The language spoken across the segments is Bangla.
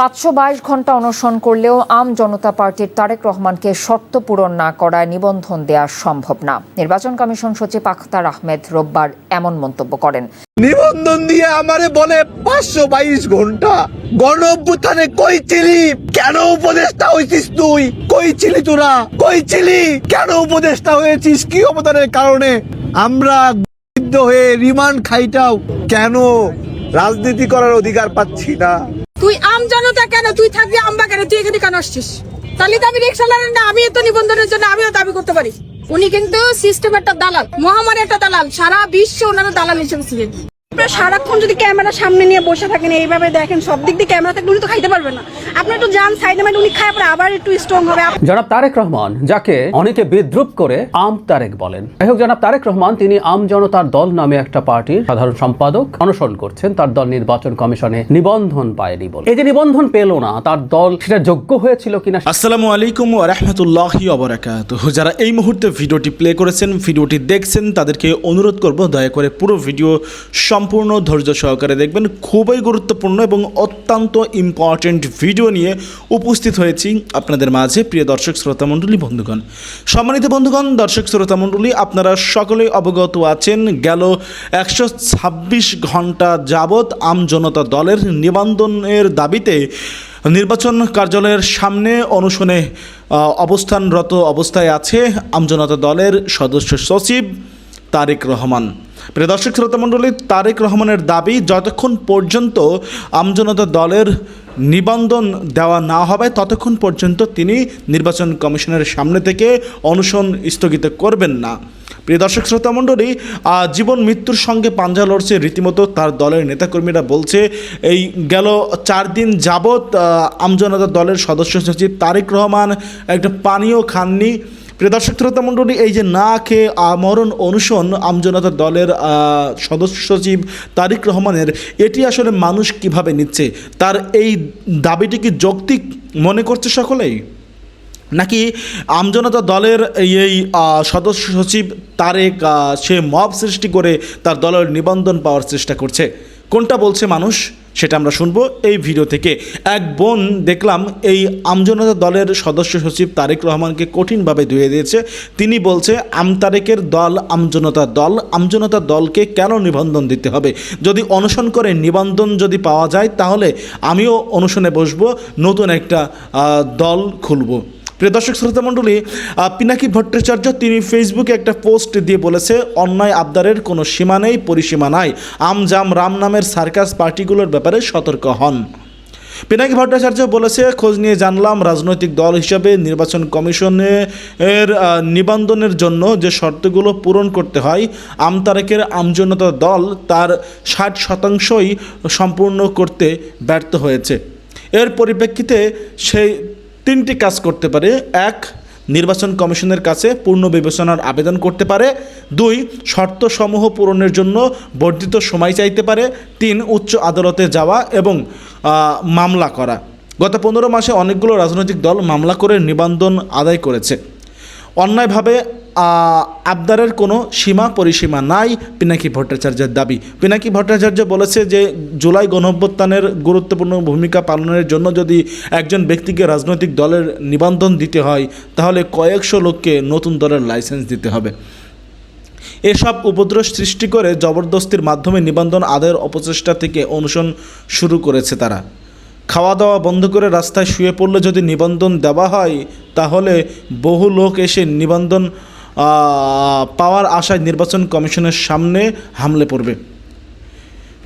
পাঁচশো বাইশ ঘণ্টা অনশন করলেও আম জনতা পার্টির তারেক রহমানকে শর্ত পূরণ না করায় নিবন্ধন দেওয়া সম্ভব না। নির্বাচন কমিশন সচিব আখতার আহমেদ রোববার এমন মন্তব্য করেন। নিবন্ধন দিয়ে আমারে বলে পাঁচশো বাইশ ঘণ্টা। গণ অভ্যুত্থানে কই ছিলি কেন উপদেষ্টা হয়েছিস তুই? কই ছিলি তোরা? কই ছিলি কেন উপদেষ্টা হয়েছিস? কি অবদানের কারণে? আমরা হয়ে রিমান্ড খাইটাও কেন? রাজনীতি করার অধিকার পাচ্ছি না। তুই আম জনতা কেন? তুই থাকবি আম্বা কেন তুই এখানে কেন আসছিস? তাহলে তো আমি রিক্সা না আমি তো নিবন্ধনের জন্য, আমিও দাবি করতে পারি। উনি কিন্তু সিস্টেম একটা দালাল, মহামারী একটা দালাল, সারা বিশ্ব ওনারা দালাল হিসেবে ছিলেন। আপনারা সারাক্ষণ যদি ক্যামেরা সামনে নিয়ে বসে থাকেন এইভাবে দেখেন সব দিক দিয়ে ক্যামেরা থাকলে উনি তো খাইতে পারবেন না। আপনি একটু যান সাইডে মাইডে উনি খায় পরে আবার একটু স্ট্রং হবে। জনাব তারেক রহমান যাকে অনেকে বিদ্রুপ করে আম তারেক বলেন। যাই হোক জনাব তারেক রহমান তিনি আম জনতার দল নামে একটা পার্টির সাধারণ সম্পাদক অনশন করছেন। তার দল নির্বাচন কমিশনে নিবন্ধন পায়নি বলে। এই যে নিবন্ধন পেল না তার দল সেটা যোগ্য হয়েছিল কিনা আসসালামু আলাইকুম ওয়া রাহমাতুল্লাহি ওয়া বারাকাতুহু। যারা এই মুহূর্তে ভিডিওটি প্লে করেছেন ভিডিওটি দেখছেন তাদেরকে অনুরোধ করব দয়া করে পুরো ভিডিও সম্পূর্ণ ধৈর্য সহকারে দেখবেন। খুবই গুরুত্বপূর্ণ এবং অত্যন্ত ইম্পর্ট্যান্ট ভিডিও নিয়ে উপস্থিত হয়েছি আপনাদের মাঝে, প্রিয় দর্শক শ্রোতা মণ্ডলী, বন্ধুগণ। সম্মানিত বন্ধুগণ, দর্শক শ্রোতা মণ্ডলী, আপনারা সকলেই অবগত আছেন, গেল একশো ছাব্বিশ ঘণ্টা যাবৎ আম জনতা দলের নিবন্ধনের দাবিতে নির্বাচন কার্যালয়ের সামনে অনুশনে অবস্থানরত অবস্থায় আছে আমজনতা দলের সদস্য সচিব তারেক রহমান। প্রিয় দর্শক, শ্রোতা মণ্ডলী, তারেক রহমানের দাবি, যতক্ষণ পর্যন্ত আমজনতা দলের নিবন্ধন দেওয়া না হবে, ততক্ষণ পর্যন্ত তিনি নির্বাচন কমিশনের সামনে থেকে অনুশোন স্থগিত করবেন না। প্রিয় দর্শক, শ্রোতা মণ্ডলী জীবন মৃত্যুর সঙ্গে পাঞ্জা লড়ছে রীতিমতো তার দলের নেতাকর্মীরা বলছে, এই গেল চার দিন যাবৎ আমজনতা দলের সদস্য সচিব তারেক রহমান একটা পানীয় খাননি। প্রিয় দর্শক, শ্রোতা মণ্ডলী, এই যে না খেয়ে আমরণ অনুসরণ আমজনতা দলের সদস্য সচিব তারিক রহমানের, এটি আসলে মানুষ কীভাবে নিচ্ছে? তার এই দাবিটি কি যৌক্তিক মনে করছে সকলেই? নাকি আমজনতা দলের এই সদস্য সচিব তারেক সে মব সৃষ্টি করে তার দলের নিবন্ধন পাওয়ার চেষ্টা করছে? কোনটা বলছে মানুষ? সেটা আমরা শুনব এই ভিডিও থেকে। এক বোন দেখলাম এই আমজনতা দলের সদস্য সচিব তারেক রহমানকে কঠিনভাবে ধুয়ে দিয়েছে। তিনি বলছে আমতারেকের দল, আমজনতা দল, আমজনতা দলকে কেন নিবন্ধন দিতে হবে? যদি অনশন করে নিবন্ধন যদি পাওয়া যায়, তাহলে আমিও অনশনে বসবো, নতুন একটা দল খুলবো। প্রিয় দর্শক, শ্রোতা মণ্ডলী পিনাকি ভট্টাচার্য তিনি ফেসবুকে একটা পোস্ট দিয়ে বলেছে, অন্যায় আবদারের কোনো সীমা নেই, পরিসীমা নাই। আমজাম রাম নামের সার্কাস পার্টিগুলোর ব্যাপারে সতর্ক হন। পিনাকি ভট্টাচার্য বলেছে, খোঁজ নিয়ে জানলাম রাজনৈতিক দল হিসাবে নির্বাচন কমিশনের নিবন্ধনের জন্য যে শর্তগুলো পূরণ করতে হয়, আমতারেকের আমজনতা দল তার ষাট শতাংশই সম্পূর্ণ করতে ব্যর্থ হয়েছে। এর পরিপ্রেক্ষিতে সেই তিনটি কাজ করতে পারে। এক, নির্বাচন কমিশনের কাছে পূর্ণ বিবেচনার আবেদন করতে পারে। দুই, শর্তসমূহ পূরণের জন্য বর্ধিত সময় চাইতে পারে। তিন, উচ্চ আদালতে যাওয়া এবং মামলা করা। গত পনেরো মাসে অনেকগুলো রাজনৈতিক দল মামলা করে নিবন্ধন আদায় করেছে। অন্যায়ভাবে আবদারের কোনো সীমা, পরিসীমা নাই পিনাকি ভট্টাচার্যের দাবি। পিনাকি ভট্টাচার্য বলেছে যে, জুলাই গণঅভ্যুত্থানের গুরুত্বপূর্ণ ভূমিকা পালনের জন্য যদি একজন ব্যক্তিকে রাজনৈতিক দলের নিবন্ধন দিতে হয়, তাহলে কয়েকশো লোককে নতুন দলের লাইসেন্স দিতে হবে। এসব উপদ্রব সৃষ্টি করে জবরদস্তির মাধ্যমে নিবন্ধন আদায়ের অপচেষ্টা থেকে অনুসরণ শুরু করেছে তারা। খাওয়া দাওয়া বন্ধ করে রাস্তায় শুয়ে পড়লে যদি নিবন্ধন দেওয়া হয়, তাহলে বহু লোক এসে নিবন্ধন পাওয়ার আশায় নির্বাচন কমিশনের সামনে হামলে পড়বে।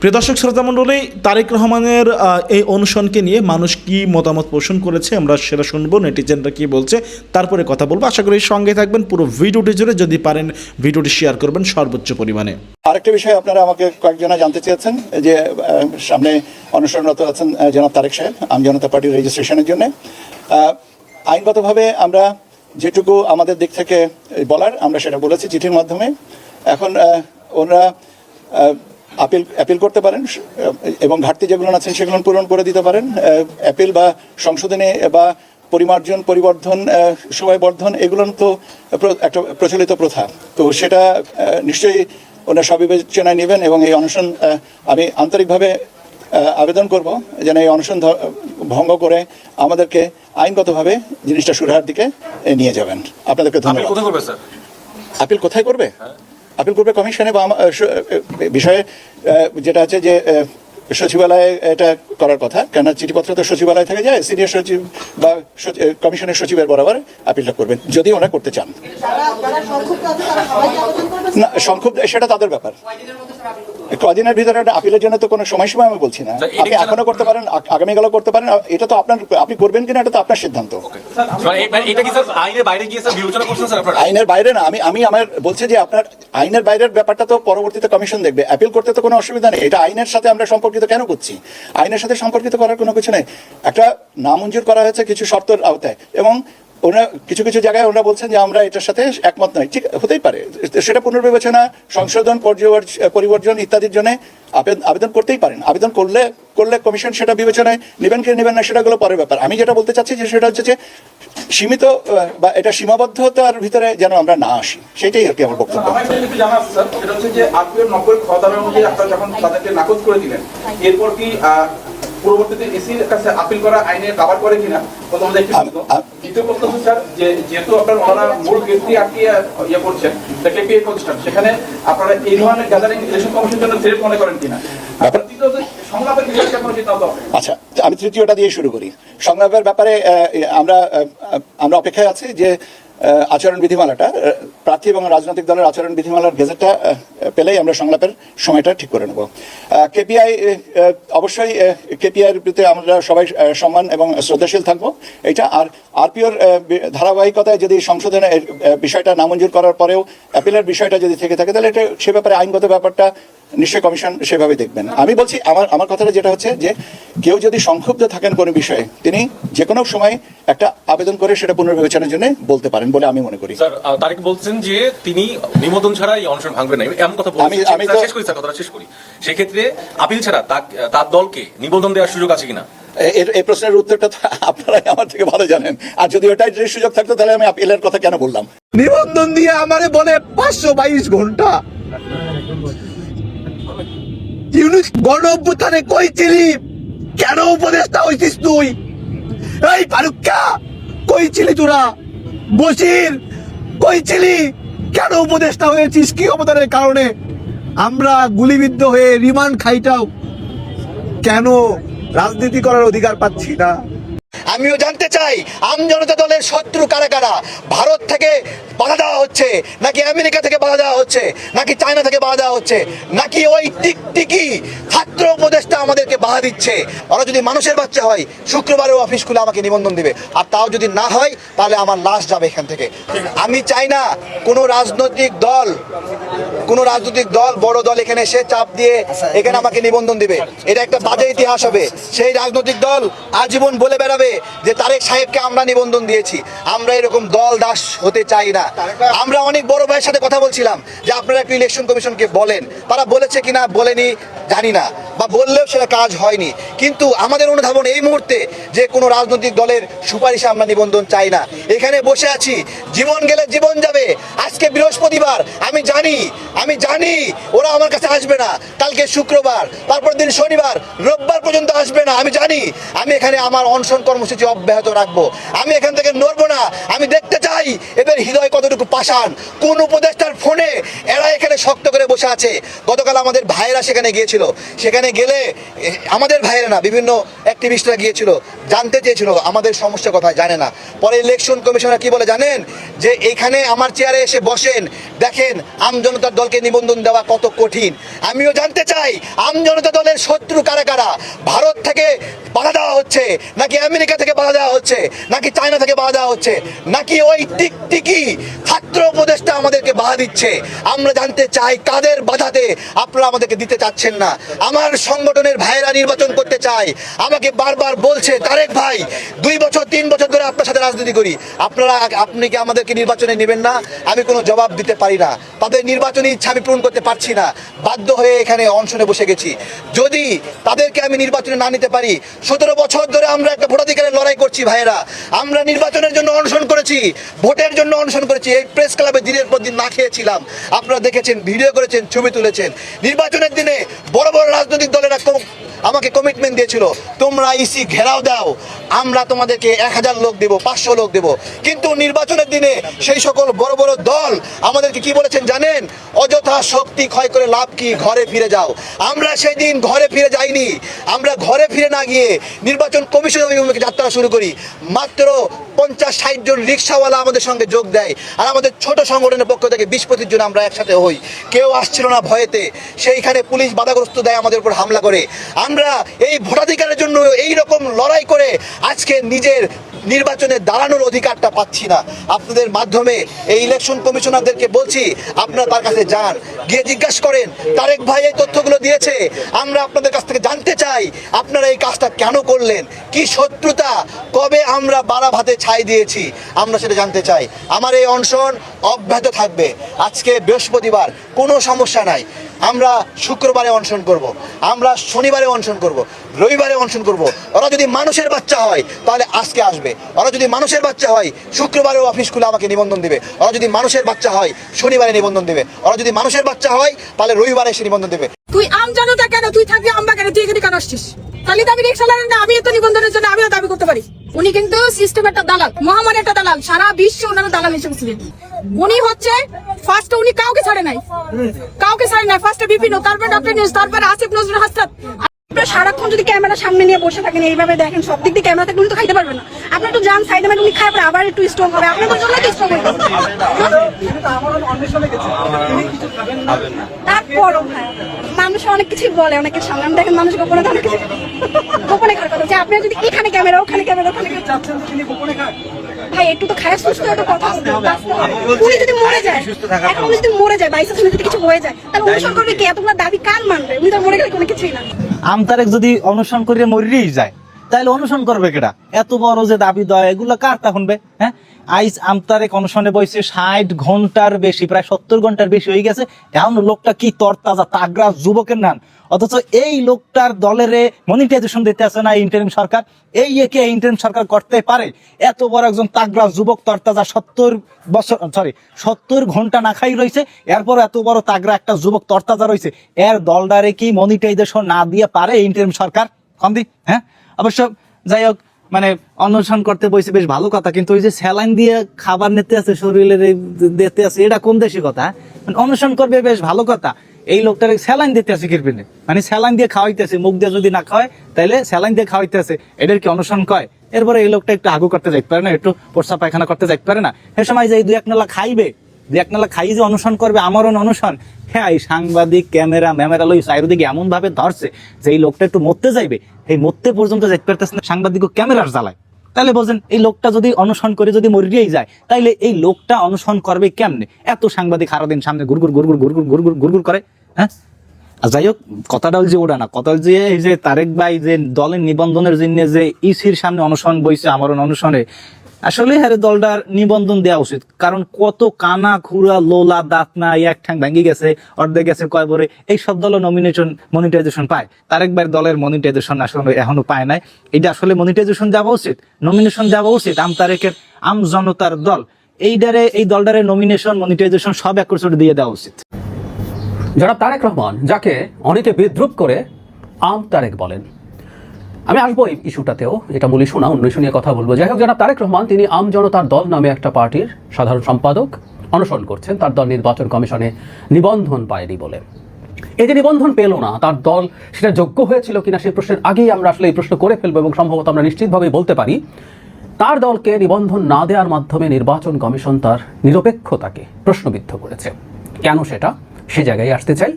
প্রিয় দর্শক, শ্রোতা মণ্ডলী, তারেক রহমানের এই অনুসরণকে নিয়ে মানুষ কি মতামত পোষণ করেছে আমরা সেটা শুনব। নেটিজেনরা কি বলছে তারপরে কথা বলব। আশা করি সঙ্গে থাকবেন পুরো ভিডিওটি জুড়ে। যদি পারেন ভিডিওটি শেয়ার করবেন সর্বোচ্চ পরিমাণে। আরেকটা বিষয় আপনারা আমাকে কয়েকজনা জানতে চেয়েছেন, যে সামনে অনুষ্ঠানরত আছেন জনাব তারেক সাহেব। আম জনতা পার্টির রেজিস্ট্রেশনের জন্য। আইনগতভাবে আমরা যেটুকু আমাদের দিক থেকে বলার, আমরা সেটা বলেছি চিঠির মাধ্যমে। এখন ওনারা আপিল অ্যাপিল করতে পারেন এবং ঘাটতি যেগুলো আছেন সেগুলো পূরণ করে দিতে পারেন অ্যাপিল বা সংশোধনে বা পরিমার্জন পরিবর্ধন আহ, সময়বর্ধন এগুলো তো একটা প্রচলিত প্রথা। তো সেটা নিশ্চয়ই ওনারা সবিবেচনায় নেবেন এবং এই অনশন আমি আন্তরিকভাবে আবেদন করব যেন এই অনশন ভঙ্গ করে আমাদেরকে আইনগতভাবে জিনিসটা সুরাহার দিকে নিয়ে যাবেন। আপনাদেরকে ধন্যবাদ। কোথায় করবে স্যার? আপিল কোথায় করবে? আপিল করবে কমিশনে বা বিষয়ে যেটা আছে যে সচিবালয়ে এটা করার কথা। কেন চিঠিপত্র তো সচিবালয় থেকে যায়, সিনিয়র সচিব বা কমিশনের সচিবের বরাবর আপিলটা করবেন, যদি ওরা করতে চান। না সংক্ষুব্ধ সেটা তাদের ব্যাপার। কদিনের ভিতরে একটা আপিলের জন্য তো কোনো সময়সীমা আমি বলছি না। আপনি এখনও করতে পারেন আগামীকালও করতে পারেন এটা তো আপনার আপনি করবেন কিনা এটা তো আপনার সিদ্ধান্ত। মানে এই- এটা কি স্যার আইনের বাইরে গিয়ে স্যার বিবেচনা করছেন স্যার আপনারা? আইনের বাইরে না আমি আমি আমার বলছি যে আপনার আইনের বাইরের ব্যাপারটা তো পরবর্তীতে কমিশন দেখবে। অ্যাপিল করতে তো কোনো অসুবিধা নেই। এটা আইনের সাথে আমরা সম্পর্কিত কেন করছি? আইনের সাথে সম্পর্কিত করার কোনো কিছু নেই। একটা নামঞ্জুর করা হয়েছে কিছু শর্তের আওতায়। এবং ওনারা কিছু কিছু জায়গায় ওনারা বলছেন যে আমরা এটার সাথে একমত নই ঠিক হতেই পারে। সেটা পুনর্বিবেচনা সংশোধন পরিবর্তন ইত্যাদির জন্য আবেদন আবেদন করতেই পারেন। আবেদন করলে করলে কমিশন সেটা বিবেচনায় নেবেন কি নেবেন না সেটাগুলো পরের ব্যাপার। আমি যেটা বলতে চাচ্ছি যে সেটা হচ্ছে যে সীমিত বা এটা সীমাবদ্ধতার ভিতরে যেন আমরা না আসি। সেটাই আর কি আমার বক্তব্য। আমার কাছে একটু জানা স্যার। সেটা হচ্ছে যে আরপিএফ নব্বই খতাবের অনুযায়ী আপনারা যখন তাদেরকে নাকচ করে দিলেন এরপর কি পরবর্তীতে এসির কাছে আপিল করা আইনে কাভার করে কিনা আম- দ্বিতীয় প্রশ্ন হচ্ছে স্যার যে যেহেতু আপনার ওনারা মূল আটকিয়ে ইয়ে করছেন কেপিএ প্রতিষ্ঠান সেখানে আপনারা এই ধরনের গ্যাদারিং জন্য মনে করেন কিনা? আচ্ছা আমি তৃতীয়টা দিয়ে শুরু করি। সংলাপের ব্যাপারে আমরা আমরা অপেক্ষায় আছি যে আচরণ বিধিমালাটা প্রার্থী এবং রাজনৈতিক দলের আচরণ বিধিমালার গেজেটটা পেলেই আমরা সংলাপের সময়টা ঠিক করে নেব। কেপিআই অবশ্যই কেপিআইয়ের প্রতি আমরা সবাই সম্মান এবং শ্রদ্ধাশীল থাকব। এটা আর আরপিওর ধারাবাহিকতায় যদি সংশোধনের বিষয়টা নামঞ্জুর করার পরেও অ্যাপিলের বিষয়টা যদি থেকে থাকে, তাহলে এটা, সে ব্যাপারে আইনগত ব্যাপারটা নিশ্চয়ই কমিশন সেভাবে দেখবেন। আমি বলছি, আমার আমার কথাটা যেটা হচ্ছে যে, কেউ যদি সংক্ষুব্ধ থাকেন কোনো বিষয়ে, তিনি যে কোনো সময় একটা আবেদন করে সেটা পুনর্বিবেচনার জন্য বলতে পারেন। বলে আমি মনে করি। স্যার তারেক বলছেন যে তিনি নিমন্ত্রণ ছাড়া এই অনশন ভাঙবেন না। এমন কথা আমি- বলছেন আমি শেষ করি স্যার কথাটা শেষ করি। সেক্ষেত্রে আপিল ছাড়া তার দলকে নিবন্ধন দেওয়ার সুযোগ আছে কিনা? এই প্রশ্নের উত্তরটা তো আপনারাই আমার থেকে ভালো জানেন। আর যদি ওটাই যদি সুযোগ থাকতো তাহলে আমি আপিলের কথা কেন বললাম? নিবন্ধন দিয়ে আমারে বলে পাঁচশো বাইশ ঘণ্টা। ইউনিট গণ অভ্যুত্থানে কই ছিলি? কেন উপদেষ্টা হয়েছিস তুই? এই ফারুক্কা কই ছিলি তোরা? বসির কই ছিলি কেন উপদেষ্টা হয়েছিস? কি অবদানের কারণে? আমরা গুলিবিদ্ধ হয়ে রিমান্ড খাইটাও। কেন রাজনীতি করার অধিকার পাচ্ছি না? আমিও জানতে চাই, আম জনতা দলের শত্রু কারা কারা? ভারত থেকে বাধা দেওয়া হচ্ছে, নাকি আমেরিকা থেকে বাধা দেওয়া হচ্ছে, নাকি চায়না থেকে বাধা দেওয়া হচ্ছে, নাকি ওই টিকটিকি ছাত্র উপদেষ্টা আমাদেরকে বাধা দিচ্ছে? ওরা যদি মানুষের বাচ্চা হয়, শুক্রবারেও অফিস খুলে আমাকে নিবন্ধন দিবে। আর তাও যদি না হয়, তাহলে আমার লাশ যাবে এখান থেকে। আমি চাই না কোনো রাজনৈতিক দল, কোনো রাজনৈতিক দল, বড় দল এখানে এসে চাপ দিয়ে এখানে আমাকে নিবন্ধন দিবে। এটা একটা বাজে ইতিহাস হবে। সেই রাজনৈতিক দল আজীবন বলে বেড়াবে। যে তারেক সাহেবকে আমরা নিবন্ধন দিয়েছি। আমরা এরকম দল দাস হতে চাই না। আমরা অনেক বড় ভাইয়ের সাথে কথা বলছিলাম যে আপনারা একটু ইলেকশন কমিশনকে বলেন। তারা বলেছে কিনা, বলেনি, জানি না। বা বললেও সেটা কাজ হয়নি। কিন্তু আমাদের অনুধাবন এই মুহূর্তে যে কোনো রাজনৈতিক দলের সুপারিশে আমরা নিবন্ধন চাই না। এখানে বসে আছি। জীবন গেলে জীবন যাবে। আজকে বৃহস্পতিবার। আমি জানি আমি জানি ওরা আমার কাছে আসবে না। কালকে শুক্রবার তারপর দিন শনিবার, রোববার পর্যন্ত আসবে না। আমি জানি, আমি এখানে আমার অনশন কর্মসূচি অব্যাহত রাখব। আমি এখান থেকে নড়বো না। আমি দেখতে চাই এদের হৃদয় কতটুকু পাষাণ। কোন উপদেষ্টার ফোনে এরা এখানে শক্ত করে বসে আছে। গতকাল আমাদের ভাইয়েরা সেখানে গিয়েছিল। সেখানে গেলে আমাদের ভাইয়েরা না, বিভিন্ন অ্যাক্টিভিস্টরা গিয়েছিল। জানতে চেয়েছিল, আমাদের সমস্যা কথা জানে না। পরে ইলেকশন কমিশনার কি বলে জানেন? যে এখানে আমার চেয়ারে এসে বসেন। দেখেন, আম জনতার দলকে নিবন্ধন দেওয়া কত কঠিন। আমিও জানতে চাই, আম জনতা দলের শত্রু কারা কারা? ভারত থেকে বাধা দেওয়া হচ্ছে। নাকি আমেরিকা থেকে বাধা দেওয়া হচ্ছে, নাকি চায়না থেকে বাধা দেওয়া হচ্ছে, নাকি ওই টিকটিকি ছাত্র উপদেষ্টা আমাদেরকে বাধা দিচ্ছে? আমরা জানতে চাই কাদের বাধাতে আপনারা আমাদেরকে দিতে চাচ্ছেন না। আমার সংগঠনের ভাইয়েরা নির্বাচন করতে চাই আমাকে বারবার বলছে, তারেক ভাই, দুই বছর, তিন বছর ধরে আপনার সাথে রাজনীতি করি। আপনারা, আপনি কি আমাদেরকে নির্বাচনে নেবেন না? আমি কোনো জবাব দিতে পারি না। তাদের নির্বাচনী ইচ্ছা আমি পূরণ করতে পারছি না। বাধ্য হয়ে এখানে অনশনে বসে গেছি। যদি তাদেরকে আমি নির্বাচনে না নিতে পারি, সতেরো বছর ধরে আমরা একটা ভোটাধিকার ভোটাধিকারের লড়াই করছি ভাইয়েরা। আমরা নির্বাচনের জন্য অনশন করেছি, ভোটের জন্য অনশন করেছি। এই প্রেস ক্লাবে দিনের পর দিন না খেয়েছিলাম। আপনারা দেখেছেন, ভিডিও করেছেন, ছবি তুলেছেন। নির্বাচনের দিনে বড় বড় রাজনৈতিক দলেরা আমাকে কমিটমেন্ট দিয়েছিল, তোমরা ইসি ঘেরাও দাও, আমরা তোমাদেরকে এক হাজার লোক দেবো, পাঁচশো লোক দেবো। কিন্তু নির্বাচনের দিনে সেই সকল বড় বড় দল আমাদেরকে কি বলেছেন জানেন? অযথা শক্তি ক্ষয় করে লাভ কি? ঘরে ফিরে যাও। আমরা সেই দিন ঘরে ফিরে যাইনি। আমরা ঘরে ফিরে না গিয়ে নির্বাচন কমিশন যাত্রা শুরু করি, মাত্র পঞ্চাশ, ষাট জন রিক্সাওয়ালা আমাদের সঙ্গে যোগ দেয়। আর আমাদের ছোট সংগঠনের পক্ষ থেকে বিশ, পঁচিশ জন আমরা একসাথে হই। কেউ আসছিল না ভয়েতে, সেইখানে পুলিশ বাধাগ্রস্ত দেয় আমাদের উপর হামলা করে। আমরা এই ভোটাধিকারের জন্য এই রকম লড়াই করে আজকে নিজের নির্বাচনে দাঁড়ানোর অধিকারটা পাচ্ছি না। আপনাদের মাধ্যমে এই ইলেকশন কমিশনারদেরকে বলছি, আপনারা তার কাছে যান। গিয়ে জিজ্ঞাসা করেন, তারেক ভাই এই তথ্যগুলো দিয়েছে, আমরা আপনাদের কাছ থেকে জানতে চাই, আপনারা এই কাজটা কেন করলেন? কি শত্রুতা? কবে আমরা বাড়া ভাতে ছাই দিয়েছি? আমরা সেটা জানতে চাই। আমার এই অনশন অব্যাহত থাকবে। আজকে বৃহস্পতিবার, কোনো সমস্যা নাই। আমরা শুক্রবারে অনশন করব। আমরা শনিবারে অনশন করব। রবিবারে অনশন করব। ওরা যদি মানুষের বাচ্চা হয়, তাহলে আজকে আসবে ওরা যদি মানুষের বাচ্চা হয় শুক্রবারেও অফিস খুলে আমাকে নিবন্ধন দেবে ওরা যদি মানুষের বাচ্চা হয়, শনিবারে নিবন্ধন দেবে ওরা যদি মানুষের বাচ্চা হয়, তাহলে রবিবারে এসে নিবন্ধন দেবে তুই আম জনতা কেন? তুই থাকবি আম কেন তুই এখানে কেন আসছিস? তাহলে তো আমি রিক্সা লাগান না আমি তো নিবন্ধনের জন্য, আমিও দাবি করতে পারি। উনি কিন্তু সিস্টেম একটা দালাল মহামারী একটা দালাল, সারা বিশ্বে ওনারা দালাল হিসেবে ছিলেন উনি হচ্ছে ফার্স্ট উনি কাউকে ছাড়ে নাই। কাউকে ছাড়ে নাই ফার্স্টে বিপিন তারপর ডক্টর নিউজ তারপরে আসিফ নজরুল হাসনাত আপনারা সারাক্ষণ যদি ক্যামেরা সামনে নিয়ে বসে থাকেন, এইভাবে দেখেন, সব দিক দিয়ে ক্যামেরা থাকলে তো খাইতে পারবেন না। আপনি একটু যান সাইডে মানে উনি খায় আবার একটু স্ট্রং হবে। আপনাদের জন্য তো স্ট্রং হবে তারপরও ভাই মানুষ অনেক কিছু বলে অনেকের সামনে। আমি দেখেন, মানুষ গোপনে অনেক কিছু গোপনে খাওয়ার কথা। যে আপনি যদি এখানে ক্যামেরা, ওখানে ক্যামেরা, ওখানে ভাই, একটু তো খায় সুস্থ একটা কথা উনি যদি মরে যায়, এখন যদি মরে যায় বাইসে যদি কিছু হয়ে যায়, তাহলে অনুসরণ করবে কি? এতগুলো দাবি কার মানবে? উনি তো মরে গেলে কোনো কিছুই না। আমতারেক যদি অনুসরণ করে মরিয়েই যায় তাহলে অনুসরণ করবে কেটা এত বড় যে দাবি দয়, এগুলো কার তা শুনবে? হ্যাঁ? আইস আমতারেক অনুসরণে বসে ষাট ঘণ্টার বেশি, প্রায় সত্তর ঘণ্টার বেশি হয়ে গেছে। এখন লোকটা কি তরতাজা, তাগড়া যুবকের নান অথচ এই লোকটার দলের মনিটাইজেশন দিতে আছে না ইন্টারিম সরকার। এই একে ইন্টারিম সরকার করতে পারে। এত বড় একজন তাগড়া যুবক, তরতাজা, সত্তর বছর সরি সত্তর ঘণ্টা না খাই রয়েছে এরপর এত বড় তাগড়া একটা যুবক, তরতাজা রয়েছে এর দলটারে কি মনিটাইজেশন না দিয়ে পারে ইন্টারিম সরকার? কম দি হ্যাঁ? অবশ্য যাই হোক মানে অন্বেষণ করতে বসে বেশ ভালো কথা, কিন্তু ওই যে স্যালাইন দিয়ে খাবার নিতে আছে, শরীরের দিতে আছে, এটা কোন দেশি কথা? মানে অন্বেষণ করবে বেশ ভালো কথা। এই লোকটার স্যালাইন দিতে আছে কিরপিনে মানে স্যালাইন দিয়ে খাওয়াইতেছে, মুখ দিয়ে যদি না খাওয়ায় তাহলে স্যালাইন দিয়ে খাওয়াইতেছে। এটার কি অনুসরণ কয়? এরপরে এই লোকটা একটু আগু করতে যাইতে পারে না, একটু পোষা পায়খানা করতে যাইতে পারে না। সে সময় যে দুই এক নালা খাইবে দুই এক নালা খাই যে অনুসরণ করবে, আমারও অনুসরণ হ্যাঁ এই সাংবাদিক ক্যামেরা ম্যামেরা লই চারিদিকে এমন ভাবে ধরছে যে এই লোকটা একটু মরতে যাইবে এই মরতে পর্যন্ত যাইতে পারতেছে না সাংবাদিক ক্যামেরার জ্বালায়। তাহলে বলছেন, এই লোকটা যদি অনুসরণ করে যদি মরিয়েই যায়, তাইলে এই লোকটা অনুসরণ করবে কেমনে? এত সাংবাদিক সারাদিন সামনে গুরগুর গুরগুর গুরগুর গুরগুর গুরগুর করে হ্যাঁ? যাই হোক, কথাটা যে ওটা না, কথা যে এই যে তারেক ভাই যে দলের নিবন্ধনের জন্য যে ইসির সামনে অনুসরণ বইছে আমার অনুসরণে আসলে হ্যাঁ দলটার নিবন্ধন দেওয়া উচিত। কারণ কত কানা খুরা লোলা দাঁত না এক ঠ্যাং ভেঙে গেছে, অর্ধেক গেছে কয় বরে এই সব দল নমিনেশন মনিটাইজেশন পায়। তারেক ভাই দলের মনিটাইজেশন আসলে এখনও পায় নাই। এটা আসলে মনিটাইজেশন দেওয়া উচিত নমিনেশন দেওয়া উচিত আম তারেকের, আম জনতার দল। এইটারে এই দলটারে নমিনেশন মনিটাইজেশন সব এক করে দিয়ে দেওয়া উচিত। যারা তারেক রহমান, যাকে অনেকে বিদ্রুপ করে আম তারেক বলেন। আমি আসব এই ইস্যুটাতেও এটা মূল ইস্যু না অন্য ইস্যু নিয়ে কথা বলব। যাই হোক, জনাব তারেক রহমান, তিনি আম জনতার দল নামে একটা পার্টির সাধারণ সম্পাদক অনুসরণ করছেন। তার দল নির্বাচন কমিশনে নিবন্ধন পায়নি বলে। এই যে নিবন্ধন পেল না, তার দল সেটা যোগ্য হয়েছিল কিনা সেই প্রশ্নের আগেই আমরা আসলে এই প্রশ্ন করে ফেলব এবং সম্ভবত আমরা নিশ্চিতভাবে বলতে পারি, তার দলকে নিবন্ধন না দেওয়ার মাধ্যমে নির্বাচন কমিশন তার নিরপেক্ষতাকে প্রশ্নবিদ্ধ করেছে। কেন সেটা? সে জায়গায় আসতে চাই।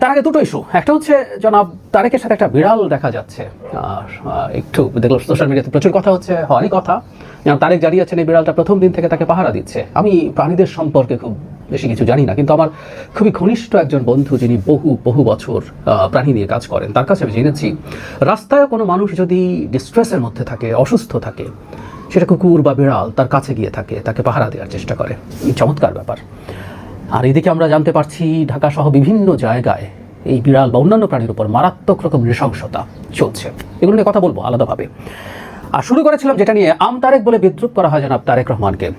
তার আগে দুটো ইস্যু একটা হচ্ছে জনাব তারেকের সাথে একটা বিড়াল দেখা যাচ্ছে। আর, একটু দেখল সোশ্যাল মিডিয়াতে প্রচুর কথা হচ্ছে হওয়ারই কথা। যেমন তারেক জানিয়েছেন এই বিড়ালটা প্রথম দিন থেকে তাকে পাহারা দিচ্ছে। আমি প্রাণীদের সম্পর্কে খুব বেশি কিছু জানি না কিন্তু আমার খুবই ঘনিষ্ঠ একজন বন্ধু যিনি বহু বহু বছর প্রাণী নিয়ে কাজ করেন তার কাছে আমি জেনেছি রাস্তায় কোনো মানুষ যদি ডিস্ট্রেসের মধ্যে থাকে অসুস্থ থাকে সেটা কুকুর বা বিড়াল তার কাছে গিয়ে থাকে তাকে পাহারা দেওয়ার চেষ্টা করে। চমৎকার ব্যাপার। আর এদিকে আমরা জানতে পারছি, ঢাকা সহ বিভিন্ন জায়গায় এই বিড়াল বা অন্যান্য প্রাণীর উপর মারাত্মক রকম নৃশংসতা চলছে। এগুলো নিয়ে কথা বলব আলাদাভাবে। আর শুরু করেছিলাম যেটা নিয়ে আম তারেক বলে বিদ্রুপ করা হয় জনাব তারেক রহমানকে।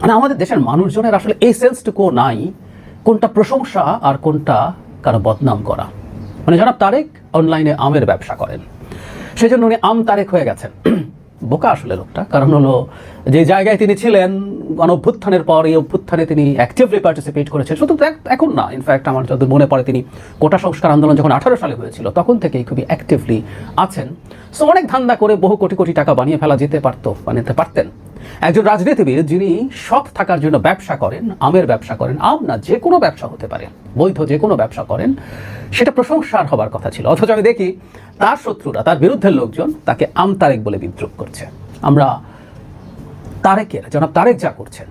মানে আমাদের দেশের মানুষজনের আসলে এই সেন্সটুকু নাই, কোনটা প্রশংসা আর কোনটা কারও বদনাম করা। মানে জনাব তারেক অনলাইনে আমের ব্যবসা করেন। সেই জন্য উনি আম তারেক হয়ে গেছেন। বোকা আসলে লোকটা। কারণ হলো, যে জায়গায় তিনি ছিলেন গণ অভ্যুত্থানের পর এই অভ্যুত্থানে তিনি অ্যাক্টিভলি পার্টিসিপেট করেছেন। শুধু এখন না ইনফ্যাক্ট আমার যত মনে পড়ে, তিনি কোটা সংস্কার আন্দোলন যখন আঠারো সালে হয়েছিল, তখন থেকেই খুবই অ্যাক্টিভলি আছেন। সো অনেক ধান্দা করে বহু কোটি কোটি টাকা বানিয়ে ফেলা যেতে পারতো, বানাতে পারতেন। একজন রাজনীতিবিদ যিনি সৎ থাকার জন্য ব্যবসা করেন, আমের ব্যবসা করেন, আম না যে কোনো ব্যবসা হতে পারে, বৈধ যে কোনো ব্যবসা করেন, সেটা প্রশংসার হবার কথা ছিল। অথচ আমি দেখি তার শত্রুরা, তার বিরুদ্ধের লোকজন তাকে আম তারেক বলে বিদ্রুপ করছে। আমরা তারেকের, জনাব তারেক যা করছেন,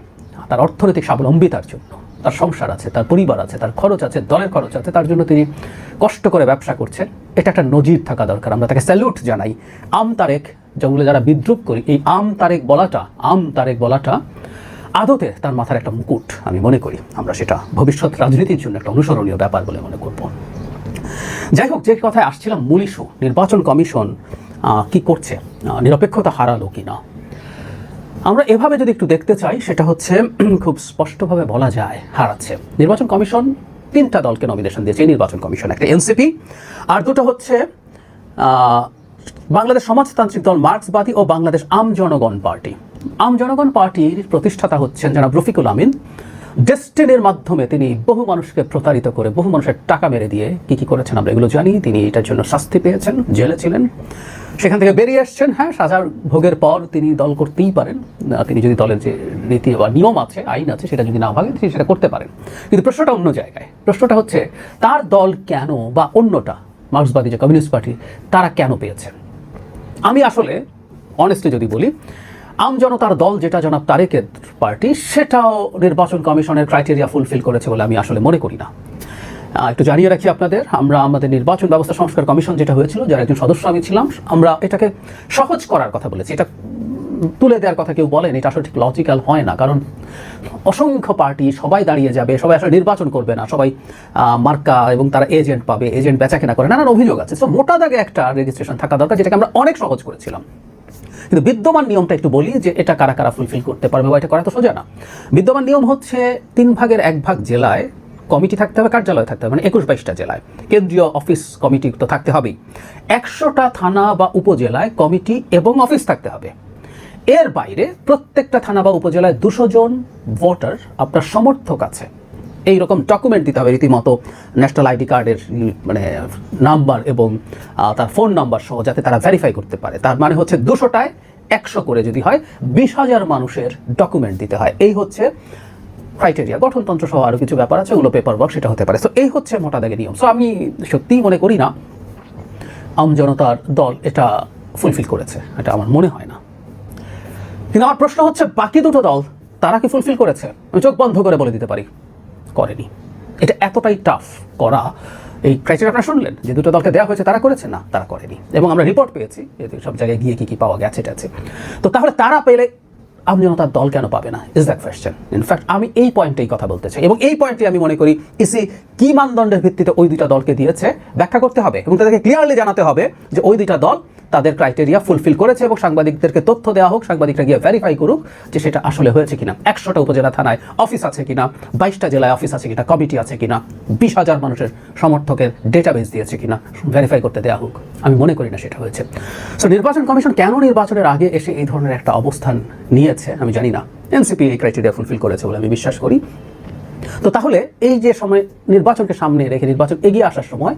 তার অর্থনৈতিক স্বাবলম্বিতার জন্য, তার সংসার আছে, তার পরিবার আছে, তার খরচ আছে, দলের খরচ আছে, তার জন্য তিনি কষ্ট করে ব্যবসা করছেন। এটা একটা নজির থাকা দরকার। আমরা তাকে স্যালুট জানাই। আম তারেক যেগুলো যারা বিদ্রুপ করি, এই আম তারেক বলাটা, আম তারেক বলাটা আদতে তার মাথার একটা মুকুট, আমি মনে করি। আমরা সেটা ভবিষ্যৎ রাজনীতির জন্য একটা অনুসরণীয় ব্যাপার বলে মনে করব। যাই হোক, যে কথায় আসছিলাম, মূল ইস্যু নির্বাচন কমিশন কি করছে? নিরপেক্ষতা হারালো কি না আমরা এভাবে যদি একটু দেখতে চাই, সেটা হচ্ছে, খুব স্পষ্টভাবে বলা যায়, হারাচ্ছে। নির্বাচন কমিশন তিনটা দলকে নমিনেশন দিয়েছে নির্বাচন কমিশন একটা, এনসিপি, আর দুটো হচ্ছে বাংলাদেশ সমাজতান্ত্রিক দল মার্ক্সবাদী ও বাংলাদেশ আম জনগণ পার্টি। আম জনগণ পার্টির প্রতিষ্ঠাতা হচ্ছেন জনাব রফিকুল আমিন। ডেস্টিনের মাধ্যমে তিনি বহু মানুষকে প্রতারিত করে বহু মানুষের টাকা মেরে দিয়ে কি কি করেছেন আমরা এগুলো জানি। তিনি এটার জন্য শাস্তি পেয়েছেন, জেলে ছিলেন। সেখান থেকে বেরিয়ে আসছেন হ্যাঁ সাজার ভোগের পর তিনি দল করতেই পারেন। তিনি যদি দলের যে রীতি বা নিয়ম আছে, আইন আছে, সেটা যদি না ভাঙেন, তিনি সেটা করতে পারেন। কিন্তু প্রশ্নটা অন্য জায়গায়। প্রশ্নটা হচ্ছে, তার দল কেন বা অন্যটা, মার্ক্সবাদী যে কমিউনিস্ট পার্টি, তারা কেন পেয়েছেন আমি আসলে অনেস্টলি যদি বলি আম জনতার দল যেটা জনাব তারেকের পার্টি, সেটাও নির্বাচন কমিশনের ক্রাইটেরিয়া ফুলফিল করেছে বলে আমি আসলে মনে করি না। একটু জানিয়ে রাখি আপনাদের, আমরা আমাদের নির্বাচন ব্যবস্থা সংস্কার কমিশন যেটা হয়েছিল, যার একজন সদস্য আমি ছিলাম, আমরা এটাকে সহজ করার কথা বলেছি। এটা তুলে দেওয়ার কথা কেউ বলেন, এটা আসলে ঠিক লজিক্যাল হয় না, কারণ অসংখ্য পার্টি সবাই দাঁড়িয়ে যাবে, সবাই আসলে নির্বাচন করবে না, সবাই মার্কা এবং তারা এজেন্ট পাবে এজেন্ট বেচা কেনা করে, নানান অভিযোগ আছে। তো মোটা দাগে একটা রেজিস্ট্রেশন থাকা দরকার, যেটাকে আমরা অনেক সহজ করেছিলাম। কিন্তু বিদ্যমান নিয়মটা একটু বলি যে এটা কারা কারা ফুলফিল করতে পারবে বা এটা করা তো সোজা না। বিদ্যমান নিয়ম হচ্ছে তিন ভাগের এক ভাগ জেলায় কমিটি থাকতে হবে, কার্যালয় থাকতে হবে মানে একুশ বাইশটা জেলায়। কেন্দ্রীয় অফিস কমিটি তো থাকতে হবেই। একশোটা থানা বা উপজেলায় কমিটি এবং অফিস থাকতে হবে। এর বাইরে প্রত্যেকটা থানা বা উপজেলায় দুশো জন ভোটার আপনার সমর্থক আছে। এই রকম ডকুমেন্ট দিতে হবে রীতিমতো ন্যাশনাল আইডি কার্ডের মানে নাম্বার এবং তার ফোন নাম্বার সহ যাতে তারা ভেরিফাই করতে পারে। তার মানে হচ্ছে দুশোটায় একশো করে যদি হয়, বিশ হাজার মানুষের ডকুমেন্ট দিতে হয়। এই হচ্ছে ক্রাইটেরিয়া গঠনতন্ত্র সহ আরও কিছু ব্যাপার আছে, ওগুলো পেপার ওয়ার্ক সেটা হতে পারে। তো এই হচ্ছে মোটা দাগে নিয়ম। সো আমি সত্যিই মনে করি না, আম জনতার দল এটা ফুলফিল করেছে। এটা আমার মনে হয় না। কিন্তু আমার প্রশ্ন হচ্ছে, বাকি দুটো দল তারা কি ফুলফিল করেছে? আমি চোখ বন্ধ করে বলে দিতে পারি। করেনি। এটা এতটাই টাফ করা। এই ক্রাইটেরিয়া আপনারা শুনলেন, যে দুটো দলকে দেওয়া হয়েছে, তারা করেছে? না, তারা করেনি। এবং আমরা রিপোর্ট পেয়েছি সব জায়গায় গিয়ে কি কি পাওয়া গেছে, এটা তো তাহলে তারা পেলে আমজনতার দল কেন পাবে না? ইজ দ্যাট কোয়েশ্চেন ইনফ্যাক্ট আমি এই পয়েন্টেই কথা বলতে চাই। এবং এই পয়েন্টে আমি মনে করি ইসি কি মানদণ্ডের ভিত্তিতে ওই দুইটা দলকে দিয়েছে? ব্যাখ্যা করতে হবে। এবং তাদেরকে ক্লিয়ারলি জানাতে হবে যে ওই দুইটা দল তাদের ক্রাইটেরিয়া ফুলফিল করেছে এবং সাংবাদিকদেরকে তথ্য দেওয়া হোক, সাংবাদিকরা গিয়ে ভেরিফাই করুক যে সেটা আসলে হয়েছে কিনা। একশোটা উপজেলা থানায় অফিস আছে কিনা, বাইশটা জেলায় অফিস আছে কিনা কমিটি আছে কিনা, বিশ হাজার মানুষের সমর্থকের ডেটাবেস দিয়েছে কিনা ভেরিফাই করতে দেওয়া হোক। আমি মনে করি না সেটা হয়েছে। সো নির্বাচন কমিশন কেন নির্বাচনের আগে এসে এই ধরনের একটা অবস্থান নিয়েছে, আমি জানি না। এনসিপি এই ক্রাইটেরিয়া ফুলফিল করেছে বলে আমি বিশ্বাস করি। তো তাহলে এই যে সময় নির্বাচনকে সামনে রেখে নির্বাচন এগিয়ে আসার সময়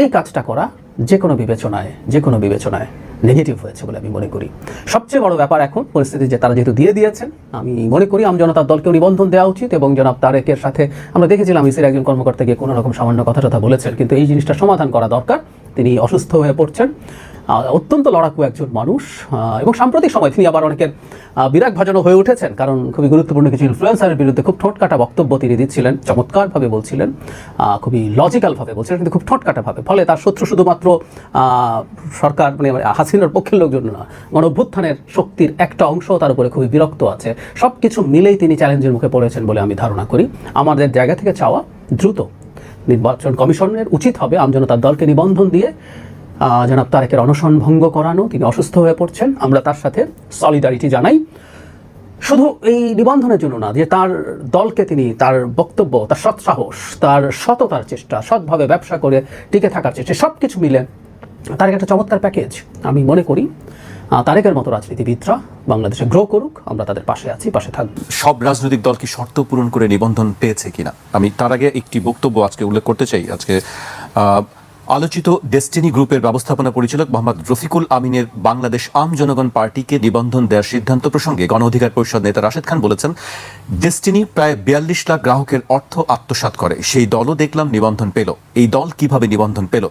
এই কাজটা করা যে কোনো বিবেচনায় যে কোনো বিবেচনায় নেগেটিভ হয়েছে বলে আমি মনে করি। সবচেয়ে বড় ব্যাপার এখন পরিস্থিতি যে তারা যেহেতু দিয়ে দিয়েছেন, আমি মনে করি আম জনতার দলকেও নিবন্ধন দেওয়া উচিত এবং জনাব তারেকের সাথে আমরা দেখেছিলাম ইসির একজন কর্মকর্তাকে কোনো রকম সামান্য কথা টথা বলেছেন, কিন্তু এই জিনিসটা সমাধান করা দরকার। তিনি অসুস্থ হয়ে পড়ছেন। অত্যন্ত লড়াকু একজন মানুষ এবং সাম্প্রতিক সময় তিনি আবার অনেকের আহ, বিরাগ ভাজনও হয়ে উঠেছেন কারণ খুবই গুরুত্বপূর্ণ কিছু ইনফ্লুয়েন্সারের বিরুদ্ধে খুব ঠোঁটকাটা বক্তব্য তিনি দিচ্ছিলেন চমৎকারভাবে বলছিলেন খুবই লজিক্যালভাবে বলছিলেন কিন্তু খুব ঠোঁটকাটাভাবে। ফলে তার শত্রু শুধুমাত্র সরকার মানে হাসিনার পক্ষের লোকজন না গণ অভ্যুত্থানের শক্তির একটা অংশ তার উপরে খুবই বিরক্ত আছে। সব কিছু মিলেই তিনি চ্যালেঞ্জের মুখে পড়েছেন বলে আমি ধারণা করি। আমাদের জায়গা থেকে চাওয়া দ্রুত নির্বাচন কমিশনের উচিত হবে আমজনতার দলকে নিবন্ধন দিয়ে জনাব তারেকের অনশন ভঙ্গ করানো, তিনি অসুস্থ হয়ে পড়ছেন। আমরা তার সাথে সলিডারিটি জানাই। শুধু এই নিবন্ধনের জন্য না, যে তার দলকে তিনি, তার বক্তব্য, তার সৎ সাহস তার সততার চেষ্টা, সৎভাবে ব্যবসা করে টিকে থাকার চেষ্টা সব কিছু মিলে তারেক একটা চমৎকার প্যাকেজ। আমি মনে করি তারেকের মতো রাজনীতিবিদরা বাংলাদেশে গ্রো করুক, আমরা তাদের পাশে আছি, পাশে থাকব। সব রাজনৈতিক দল কি শর্ত পূরণ করে নিবন্ধন পেয়েছে কিনা? আমি তার আগে একটি বক্তব্য আজকে উল্লেখ করতে চাই। আজকে আলোচিত ডেস্টিনি গ্রুপের ব্যবস্থাপনা পরিচালক মোহাম্মদ রফিকুল আমিনের বাংলাদেশ আম জনগণ পার্টিকে নিবন্ধন দেওয়ার সিদ্ধান্ত প্রসঙ্গে গণ অধিকার পরিষদ নেতা রাশেদ খান বলেছেন ডেস্টিনি প্রায় বিয়াল্লিশ লাখ গ্রাহকের অর্থ আত্মসাত করে। সেই দলও দেখলাম নিবন্ধন পেল। এই দল কীভাবে নিবন্ধন পেল?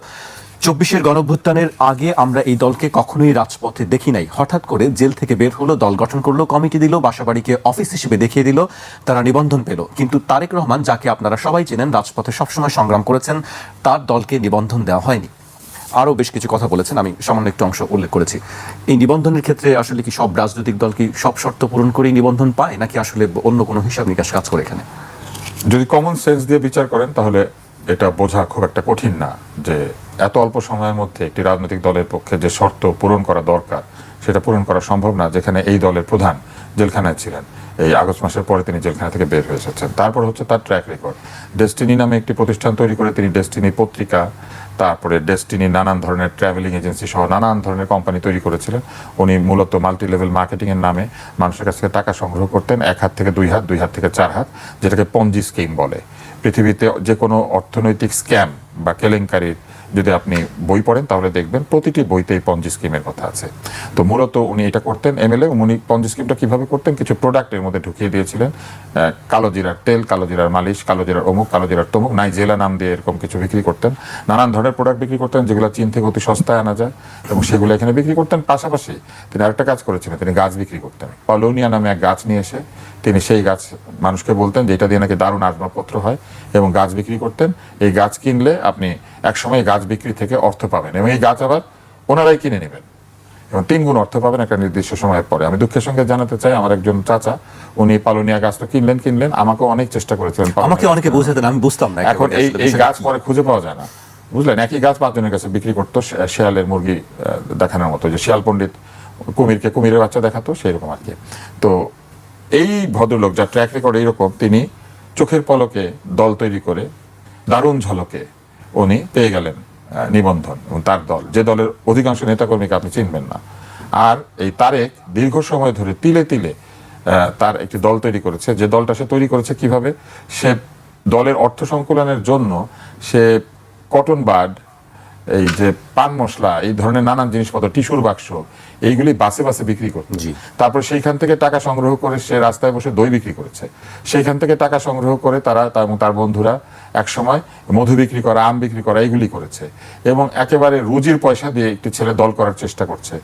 চব্বিশের গণভ্যুত্থানের আগে আমরা এই দলকে কখনোই রাজপথে দেখি নাই। হঠাৎ করে জেল থেকে বের হলো, দল গঠন করল, কমিটি দিল, বাসাবাড়িকে অফিস হিসেবে দেখিয়ে দিল, তারা নিবন্ধন পেল। কিন্তু তারেক রহমান, যাকে আপনারা সবাই চেনেন, রাজপথে সবসময় সংগ্রাম করেছেন, তার দলকে নিবন্ধন দেওয়া হয়নি। আরও বেশ কিছু কথা বলেছেন, আমি সামান্য একটু অংশ উল্লেখ করেছি। এই নিবন্ধনের ক্ষেত্রে আসলে কি সব রাজনৈতিক দল কি সব শর্ত পূরণ করেই নিবন্ধন পায়, নাকি আসলে অন্য কোনো হিসাব নিকাশ কাজ করে এখানে? যদি কমন সেন্স দিয়ে বিচার করেন, তাহলে এটা বোঝা খুব একটা কঠিন না যে এত অল্প সময়ের মধ্যে একটি রাজনৈতিক দলের পক্ষে যে শর্ত পূরণ করা দরকার, সেটা পূরণ করা সম্ভব না, যেখানে এই দলের প্রধান জেলখানায় ছিলেন। এই আগস্ট মাসের পরে তিনি জেলখানা থেকে বের হয়ে এসেছেন। তারপর হচ্ছে তার ট্র্যাক রেকর্ড ডেস্টিনি নামে একটি প্রতিষ্ঠান তৈরি করে তিনি ডেস্টিনি পত্রিকা, তারপরে ডেস্টিনি নানান ধরনের ট্রাভেলিং এজেন্সি সহ নানান ধরনের কোম্পানি তৈরি করেছিলেন। উনি মূলত মাল্টি লেভেল মার্কেটিং এর নামে মানুষের কাছ থেকে টাকা সংগ্রহ করতেন, এক হাত থেকে দুই হাত দুই হাত থেকে চার হাত, যেটাকে পঞ্জি স্কিম বলে। পৃথিবীতে যে কোনো অর্থনৈতিক স্ক্যাম বা কেলেঙ্কারির যদি আপনি বই পড়েন তাহলে দেখবেন প্রতিটি বইতেই পঞ্জি স্কিমের কথা আছে। তো মূলত উনি এটা করতেন এমএলএ উনি পঞ্জি স্কিমটা কীভাবে করতেন? কিছু প্রোডাক্টের মধ্যে ঢুকিয়ে দিয়েছিলেন। আহ, কালো জিরার তেল কালো জিরার মালিশ কালো জিরার অমুক কালো জিরার তমুক নাইজেলা নাম দিয়ে এরকম কিছু বিক্রি করতেন। নানান ধরনের প্রোডাক্ট বিক্রি করতেন যেগুলো চীন থেকে অতি সস্তায় আনা যায় এবং সেগুলো এখানে বিক্রি করতেন। পাশাপাশি তিনি আরেকটা কাজ করেছিলেন তিনি গাছ বিক্রি করতেন। পলোনিয়া নামে এক গাছ নিয়ে এসে তিনি সেই গাছ মানুষকে বলতেন যে এটা দিয়ে নাকি দারুণ আসবাবপত্র হয়। এবং গাছ বিক্রি করতেন। এই গাছ কিনলে আপনি একসময় গাছ বিক্রি থেকে অর্থ পাবেন এবং এই গাছ আবার ওনারাই কিনে নেবেন। এবং তিন গুণ অর্থ পাবেন একটা নির্দিষ্ট সময়ের পরে। আমি দুঃখের সঙ্গে জানাতে চাই আমার একজন চাচা উনি পালনিয়া গাছটা কিনলেন কিনলেন আমাকে অনেক চেষ্টা করেছিলেন আমাকে অনেকে বোঝাতেন আমি বুঝতাম না এখন এই এই গাছ পরে খুঁজে পাওয়া যায় না। বুঝলেন? একই গাছ পাঁচজনের কাছে বিক্রি করতো শেয়ালের মুরগি দেখানোর মতো। যে শিয়াল পণ্ডিত কুমিরকে কুমিরের বাচ্চা দেখাতো সেই রকম আর কি। তো এই ভদ্রলোক যার ট্র্যাক রেকর্ড এইরকম, তিনি চোখের পলকে দল তৈরি করে, দারুণ ঝলকে উনি পেয়ে গেলেন নিবন্ধন এবং তার দল। যে দলের অধিকাংশ নেতাকর্মীকে আপনি চিনবেন না। আর এই তারেক দীর্ঘ সময় ধরে তিলে তিলে তার একটি দল তৈরি করেছে। যে দলটা সে তৈরি করেছে কীভাবে? সে দলের অর্থ সংকলনের জন্য সে কটন বার্ড, এই যে পান মশলা, এই ধরনের নানান জিনিসপত্র, টিস্যুর বাক্স এইগুলি বাসে বাসে বিক্রি করতো। তারপর সেইখান থেকে টাকা সংগ্রহ করে সে রাস্তায় বসে দই বিক্রি করেছে। সেইখান থেকে টাকা সংগ্রহ করে তারা তার এবং তার বন্ধুরা এক সময় মধু বিক্রি করা আম বিক্রি করা এইগুলি করেছে। এবং একেবারে রুজির পয়সা দিয়ে একটি ছেলে দল করার চেষ্টা করছে।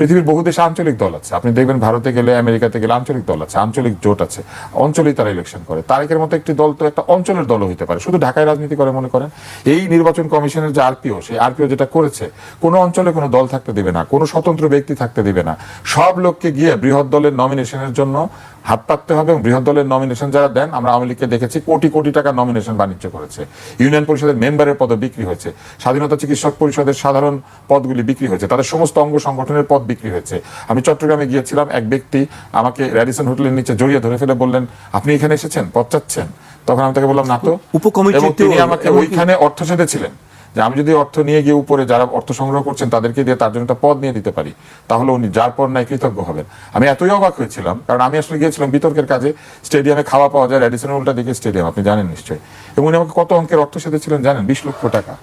পৃথিবীর বহু দেশে আঞ্চলিক দল আছে। আপনি দেখবেন ভারতে গেলে, আমেরিকাতে গেলে আঞ্চলিক দল আছে, আঞ্চলিক জোট আছে। অঞ্চলেই তারা ইলেকশন করে। তারেকের মতো একটি দল তো একটা অঞ্চলের দলও হতে পারে। শুধু ঢাকায় রাজনীতি করে মনে করেন? এই নির্বাচন কমিশনের যে আরপিও সেই আরপিও যেটা করেছে, কোনো অঞ্চলে কোনো দল থাকতে দেবে না, কোনো স্বতন্ত্র ব্যক্তি থাকতে দেবে না। সব লোককে গিয়ে বৃহৎ দলের নমিনেশনের জন্য হাত পাততে হবে এবং বৃহৎ দলের নমিনেশন যারা দেন আমরা আওয়ামী লীগকে দেখেছি কোটি কোটি টাকা নমিনেশন বাণিজ্য করেছে। ইউনিয়ন পরিষদের মেম্বারের পদ বিক্রি হয়েছে। স্বাধীনতা চিকিৎসক পরিষদের সাধারণ পদগুলি বিক্রি হয়েছে। তাদের সমস্ত অঙ্গ সংগঠনের পদ বিক্রি হয়েছে। আমি চট্টগ্রামে গিয়েছিলাম এক ব্যক্তি আমাকে র্যাডিসন হোটেলের নিচে জড়িয়ে ধরে ফেলে বললেন আপনি এখানে এসেছেন? পদ চাচ্ছেন? তখন আমি তাকে বললাম না তো। তিনি আমাকে ওইখানে অর্থ ছেড়েছিলেন যে আমি যদি অর্থ নিয়ে গিয়ে উপরে যারা অর্থ সংগ্রহ করছেন তাদেরকে দিয়ে তার জন্য একটা পদ নিয়ে দিতে পারি, তাহলে উনি যার পর নাই কৃতজ্ঞ হবেন। আমি এতই অবাক হয়েছিলাম, কারণ আমি আসলে গিয়েছিলাম বিতর্কের কাজে, স্টেডিয়ামে খাওয়া পাওয়া যায় র্যাডিসন উল্টা দিকে স্টেডিয়াম, আপনি জানেন নিশ্চয়ই। এবং উনি আমাকে কত অঙ্কের অর্থ সেধেছিলেন জানেন? বিশ লক্ষ টাকা।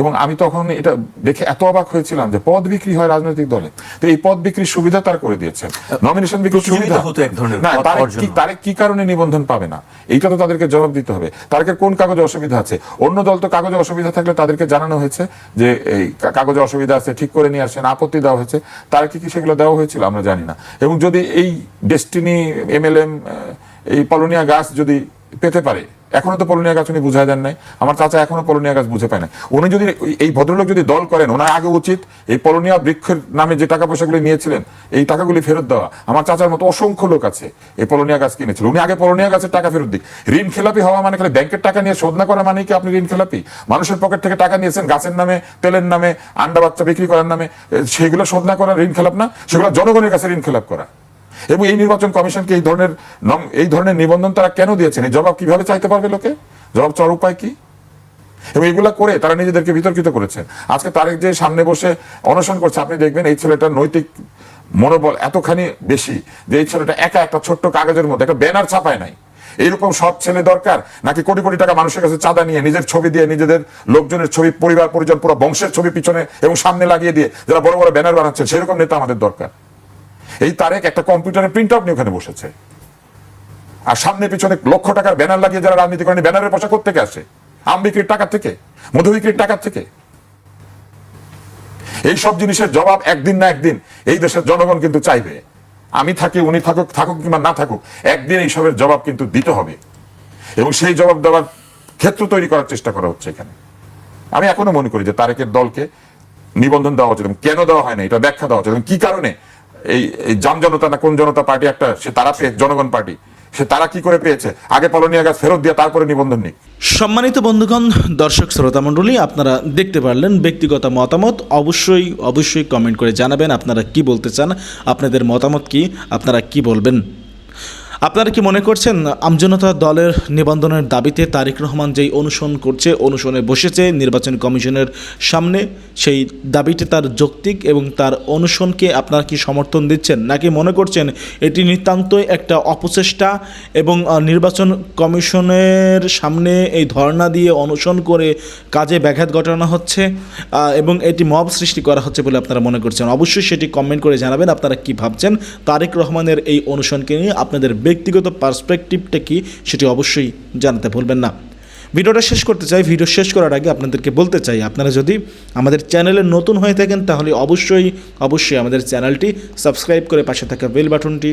এবং আমি তখন এটা দেখে এত অবাক হয়েছিলাম যে পদ বিক্রি হয় রাজনৈতিক দলে। তো এই পদ বিক্রির সুবিধা তার করে দিয়েছেন নমিনেশন বিক্রির সুবিধা? হতো এক ধরনের না তারেক কি। তারেক কারণে নিবন্ধন পাবে না? এইটা তো তাদেরকে জবাব দিতে হবে। তারেকের কোন কাগজে অসুবিধা আছে? অন্য দল তো কাগজে অসুবিধা থাকলে তাদেরকে জানানো হয়েছে যে এই কাগজে অসুবিধা আছে ঠিক করে নিয়ে আসেন আপত্তি দেওয়া হয়েছে। তার কি কি সেগুলো দেওয়া হয়েছিল আমরা জানি না। এবং যদি এই ডেস্টিনি এমএলএম এই পলোনিয়া গাছ যদি পেতে পারে এখনও তো পলোনিয়া গাছ উনি বুঝাই দেন নাই। আমার চাচা এখনও পলোনিয়া গাছ বুঝে পায় না উনি যদি এই ভদ্রলোক যদি দল করেন, ওনার আগে উচিত এই পলোনিয়া বৃক্ষের নামে যে টাকা পয়সাগুলি নিয়েছিলেন, এই টাকাগুলি ফেরত দেওয়া। আমার চাচার মতো অসংখ্য লোক আছে, এই পলোনিয়া গাছ কিনেছিল। উনি আগে পলোনিয়া গাছের টাকা ফেরত দিক। ঋণ খেলাপি হওয়া মানে খালি ব্যাংকের টাকা নিয়ে শোধ না করা মানে কি আপনি ঋণ খেলাপি? মানুষের পকেট থেকে টাকা নিয়েছেন গাছের নামে, তেলের নামে, আন্ডা বাচ্চা বিক্রি করার নামে সেগুলো শোধ না করা ঋণ খেলাপ না, সেগুলো জনগণের কাছে ঋণ খেলাপ করা। এবং এই নির্বাচন কমিশনকে এই ধরনের এই ধরনের নিবন্ধন তারা কেন দিয়েছেন? এই জবাব কীভাবে চাইতে পারবে লোকে? জবাব চাওয়ার উপায় কি? এবং এগুলা করে তারা নিজেদেরকে বিতর্কিত করেছেন। আজকে তারেক যে সামনে বসে অনশন করছে, আপনি দেখবেন এই ছেলেটার নৈতিক মনোবল এতখানি বেশি যে এই ছেলেটা একা একটা ছোট্ট কাগজের মধ্যে, একটা ব্যানার ছাপায় নাই। এইরকম সব ছেলে দরকার? নাকি কোটি কোটি টাকা মানুষের কাছে চাঁদা নিয়ে নিজের ছবি দিয়ে নিজেদের লোকজনের ছবি, পরিবার, পরিজন পুরো বংশের ছবি পিছনে এবং সামনে লাগিয়ে দিয়ে যারা বড় বড় ব্যানার বানাচ্ছে সেরকম নেতা আমাদের দরকার। এই তারেক একটা কম্পিউটারে প্রিন্ট আউট নিয়ে ওখানে বসেছে। আর সামনে পিছনে লক্ষ টাকার ব্যানার লাগিয়ে যারা রাজনীতি করেন, ব্যানারের পয়সা থেকে আসে? আম বিক্রির টাকা থেকে? মধু বিক্রির টাকা থেকে? এই সব জিনিসের জবাব একদিন না একদিন এই দেশের জনগণ কিন্তু চাইবে। আমি থাকি, উনি থাকুক থাকুক কিংবা না থাকুক, একদিন এই সবের জবাব কিন্তু দিতে হবে। এবং সেই জবাব দেওয়ার ক্ষেত্র তৈরি করার চেষ্টা করা হচ্ছে এখানে। আমি এখনও মনে করি যে তারেকের দলকে নিবন্ধন দেওয়া উচিত কেন দেওয়া হয় না, এটা ব্যাখ্যা দেওয়া উচিত। কি কারণে? এই এই জাম জনতা না কোন জনতা পার্টি একটা, সে তারা জনগণ পার্টি। সে তারা কি করে পেয়েছে? আগে পলনিয়া গাছ ফেরত দিয়ে তারপরে নিবন্ধন নেই। সম্মানিত বন্ধুগণ, দর্শক শ্রোতা মণ্ডলী, আপনারা দেখতে পারলেন ব্যক্তিগত মতামত। অবশ্যই অবশ্যই কমেন্ট করে জানাবেন আপনারা কি বলতে চান, আপনাদের মতামত কি, আপনারা কি বলবেন। আপনারা কি মনে করছেন, আমজনতা দলের নিবন্ধনের দাবিতে তারেক রহমান যেই অনুসরণ করছে, অনুসরণে বসেছে নির্বাচন কমিশনের সামনে, সেই দাবিটি তার যৌক্তিক এবং তার অনুসরণকে আপনারা কি সমর্থন দিচ্ছেন? নাকি মনে করছেন এটি নিতান্তই একটা অপচেষ্টা এবং নির্বাচন কমিশনের সামনে এই ধর্ণা দিয়ে অনুসরণ করে কাজে ব্যাঘাত ঘটানো হচ্ছে এবং এটি মব সৃষ্টি করা হচ্ছে বলে আপনারা মনে করছেন? অবশ্যই সেটি কমেন্ট করে জানাবেন, আপনারা কি ভাবছেন? তারেক রহমানের এই অনুষ্ঠানকে নিয়ে আপনাদের ব্যক্তিগত পার্সপেক্টিভটা কি সেটি অবশ্যই জানাতে ভুলবেন না। ভিডিওটা শেষ করতে চাই। ভিডিও শেষ করার আগে আপনাদেরকে বলতে চাই, আপনারা যদি আমাদের চ্যানেলে নতুন হয়ে থাকেন তাহলে অবশ্যই অবশ্যই আমাদের চ্যানেলটি সাবস্ক্রাইব করে পাশে থাকা বেল বাটনটি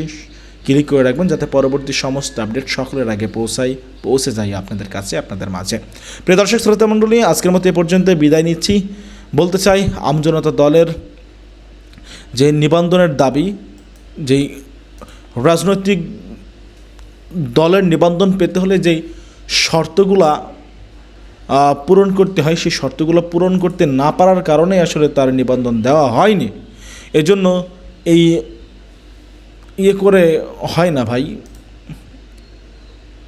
ক্লিক করে রাখবেন যাতে পরবর্তী সমস্ত আপডেট সকলের আগে পৌঁছাই পৌঁছে যায় আপনাদের কাছে, আপনাদের মাঝে। প্রিয় দর্শক, শ্রোতা মণ্ডলী, আজকের মতো এ পর্যন্ত বিদায় নিচ্ছি। বলতে চাই আমজনতা দলের যে নিবন্ধনের দাবি, যেই রাজনৈতিক দলের নিবন্ধন পেতে হলে যেই শর্তগুলা পূরণ করতে হয়, সেই শর্তগুলো পূরণ করতে না পারার কারণে আসলে তার নিবন্ধন দেওয়া হয়নি। এজন্য এই ইয়ে করে হয় না ভাই।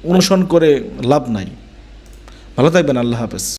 অনুসরণ করে লাভ নাই। ভালো থাকবেন, আল্লাহ হাফেজ।